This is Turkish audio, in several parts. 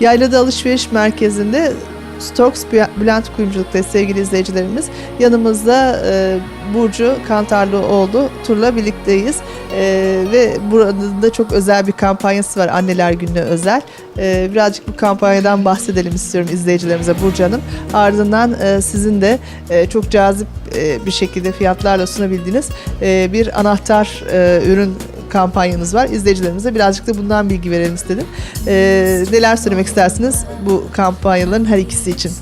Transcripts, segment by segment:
Yaylada Alışveriş Merkezi'nde Stokes Bülent Kuyumculuk'ta sevgili izleyicilerimiz. Yanımızda e, Burcu Kantarlıoğlu Tur'la birlikteyiz. E, ve burada da çok özel bir kampanyası var Anneler Günü'ne özel. E, birazcık bu kampanyadan bahsedelim istiyorum izleyicilerimize Burcu Hanım. Ardından e, sizin de e, çok cazip e, bir şekilde fiyatlarla sunabildiğiniz e, bir anahtar e, ürün kampanyanız var. İzleyicilerimize birazcık da bundan bilgi verelim istedim. Ee, neler söylemek istersiniz bu kampanyaların her ikisi için?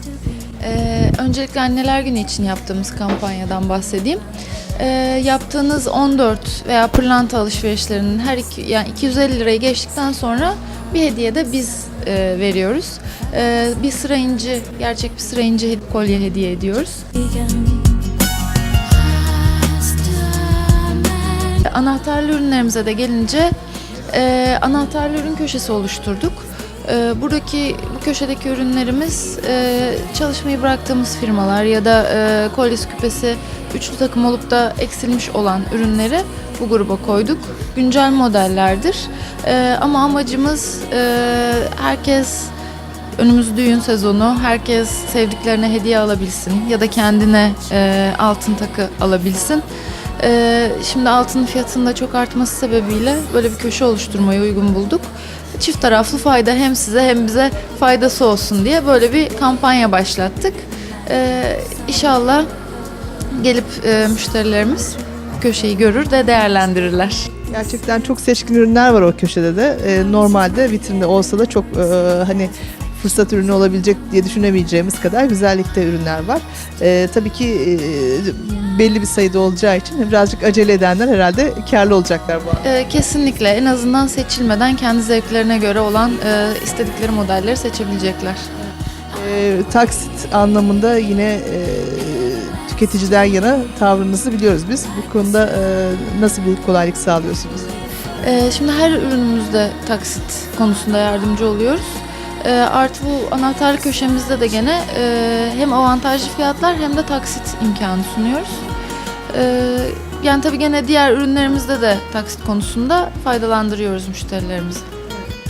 Ee, öncelikle Anneler Günü için yaptığımız kampanyadan bahsedeyim. Ee, yaptığınız 14 veya pırlanta alışverişlerinin her iki, yani 250 lirayı geçtikten sonra bir hediye de biz e, veriyoruz. Ee, bir sıra inci, gerçek bir sıra inci kolye hediye ediyoruz. Anahtarlı ürünlerimize de gelince e, anahtarlı ürün köşesi oluşturduk. E, buradaki bu köşedeki ürünlerimiz e, çalışmayı bıraktığımız firmalar ya da e, kolyesi küpesi üçlü takım olup da eksilmiş olan ürünleri bu gruba koyduk. Güncel modellerdir. E, ama amacımız e, herkes önümüz düğün sezonu. Herkes sevdiklerine hediye alabilsin ya da kendine e, altın takı alabilsin. E, şimdi altının fiyatının da çok artması sebebiyle böyle bir köşe oluşturmayı uygun bulduk. Çift taraflı fayda hem size hem bize faydası olsun diye böyle bir kampanya başlattık. E, inşallah gelip e, müşterilerimiz köşeyi görür de değerlendirirler. Gerçekten çok seçkin ürünler var o köşede de. Ee, normalde vitrinde olsa da çok e, hani fırsat ürünü olabilecek diye düşünemeyeceğimiz kadar güzellikte ürünler var. Ee, tabii ki e, belli bir sayıda olacağı için birazcık acele edenler herhalde karlı olacaklar bu arada. E, kesinlikle en azından seçilmeden kendi zevklerine göre olan e, istedikleri modelleri seçebilecekler. Ee, taksit anlamında yine e, tüketiciden yana tavrınızı biliyoruz biz. Bu konuda e, nasıl bir kolaylık sağlıyorsunuz? E, şimdi her ürünümüzde taksit konusunda yardımcı oluyoruz. E, artı bu anahtarlı köşemizde de gene e, hem avantajlı fiyatlar hem de taksit imkanı sunuyoruz. E, yani tabii gene diğer ürünlerimizde de taksit konusunda faydalandırıyoruz müşterilerimizi.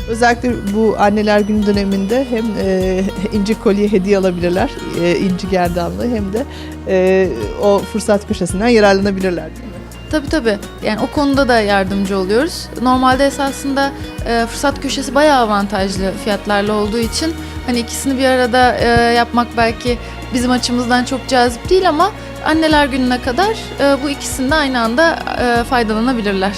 Özellikle bu anneler günü döneminde hem e, inci kolye hediye alabilirler, e, inci gerdanlı hem de e, o fırsat köşesinden yararlanabilirler? Tabii tabii. Yani o konuda da yardımcı oluyoruz. Normalde esasında e, fırsat köşesi bayağı avantajlı fiyatlarla olduğu için hani ikisini bir arada e, yapmak belki bizim açımızdan çok cazip değil ama anneler gününe kadar e, bu ikisinde aynı anda e, faydalanabilirler.